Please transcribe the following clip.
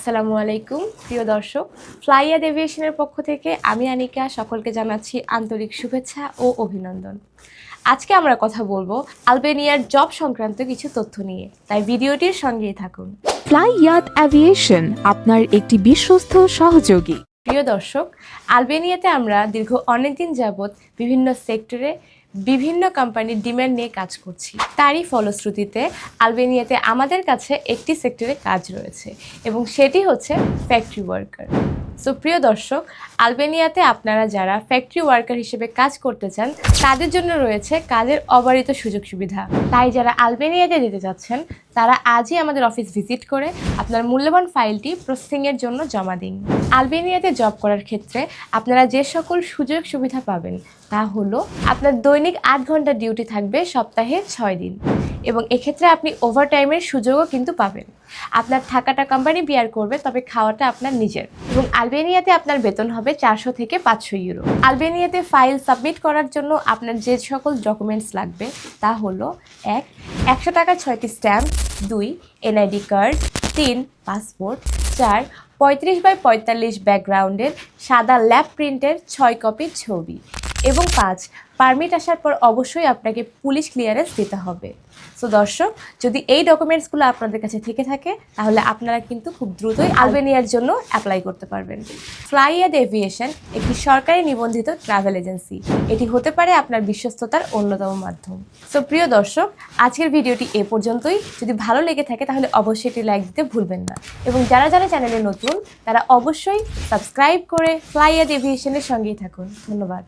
আসসালামু আলাইকুম, প্রিয় দর্শক। ফ্লাইয়াদ এভিয়েশনের পক্ষ থেকে আমি আনিকা, সকলকে জানাচ্ছি আন্তরিক শুভেচ্ছা ও অভিনন্দন। আজকে আমরা কথা বলব আলবেনিয়ার জব সংক্রান্ত কিছু তথ্য নিয়ে। তাই ভিডিওটির সঙ্গেই থাকুন। ফ্লাইয়াদ অ্যাভিয়েশন আপনার একটি বিশ্বস্ত সহযোগী। প্রিয় দর্শক, আলবেনিয়াতে আমরা দীর্ঘ অনেকদিন যাবৎ বিভিন্ন সেক্টরে বিভিন্ন কোম্পানির ডিম্যান্ড নিয়ে কাজ করছি। তারই ফলশ্রুতিতে আলবেনিয়াতে আমাদের কাছে একটি সেক্টরে কাজ রয়েছে এবং সেটি হচ্ছে ফ্যাক্টরি ওয়ার্কার সো প্রিয় দর্শক, আলবেনিয়াতে আপনারা যারা ফ্যাক্টরি ওয়ার্কার হিসেবে কাজ করতে চান, তাদের জন্য রয়েছে কাজের অবারিত সুযোগ সুবিধা। তাই যারা আলবেনিয়াতে যেতে চাচ্ছেন, তারা আজই আমাদের অফিস ভিজিট করে আপনার মূল্যবান ফাইলটি প্রসেসিংয়ের জন্য জমা দিন। আলবেনিয়াতে জব করার ক্ষেত্রে আপনারা যে সকল সুযোগ সুবিধা পাবেন, তা হলো আপনার দৈনিক আট ঘণ্টা ডিউটি থাকবে সপ্তাহে ছয় দিন। এবং এক্ষেত্রে আপনি ওভারটাইমের সুযোগও কিন্তু পাবেন। আপনার থাকাটা কোম্পানি বিয়ার করবে, তবে খাওয়াটা আপনার নিজের। এবং আলবেনিয়াতে আপনার বেতন হবে চারশো থেকে পাঁচশো ইউরো আলবেনিয়াতে ফাইল সাবমিট করার জন্য আপনার যে সকল ডকুমেন্টস লাগবে, তা হলো, এক, একশো টাকা ছয়টি স্ট্যাম্প দুই এনআইডি কার্ড তিন পাসপোর্ট চার, পঁয়ত্রিশ বাই পঁয়তাল্লিশ ব্যাকগ্রাউন্ডের সাদা ল্যাব প্রিন্টের ছয় কপি ছবি, এবং পাঁচ পারমিট আসার পর অবশ্যই আপনাকে পুলিশ ক্লিয়ারেন্স দিতে হবে। সো দর্শক, যদি এই ডকুমেন্টসগুলো আপনাদের কাছে থেকে থাকে, তাহলে আপনারা কিন্তু খুব দ্রুতই আলবেনিয়ার জন্য অ্যাপ্লাই করতে পারবেন। ফ্লাইয়াদ এভিয়েশন একটি সরকারি নিবন্ধিত ট্রাভেল এজেন্সি এটি হতে পারে আপনার বিশ্বস্ততার অন্যতম মাধ্যম। সো প্রিয় দর্শক, আজকের ভিডিওটি এ পর্যন্তই। যদি ভালো লেগে থাকে, তাহলে অবশ্যই এটি লাইক দিতে ভুলবেন না। এবং যারা যারা চ্যানেলে নতুন, তারা অবশ্যই সাবস্ক্রাইব করে ফ্লাইয়াদ এভিয়েশনের সঙ্গেই থাকুন। ধন্যবাদ।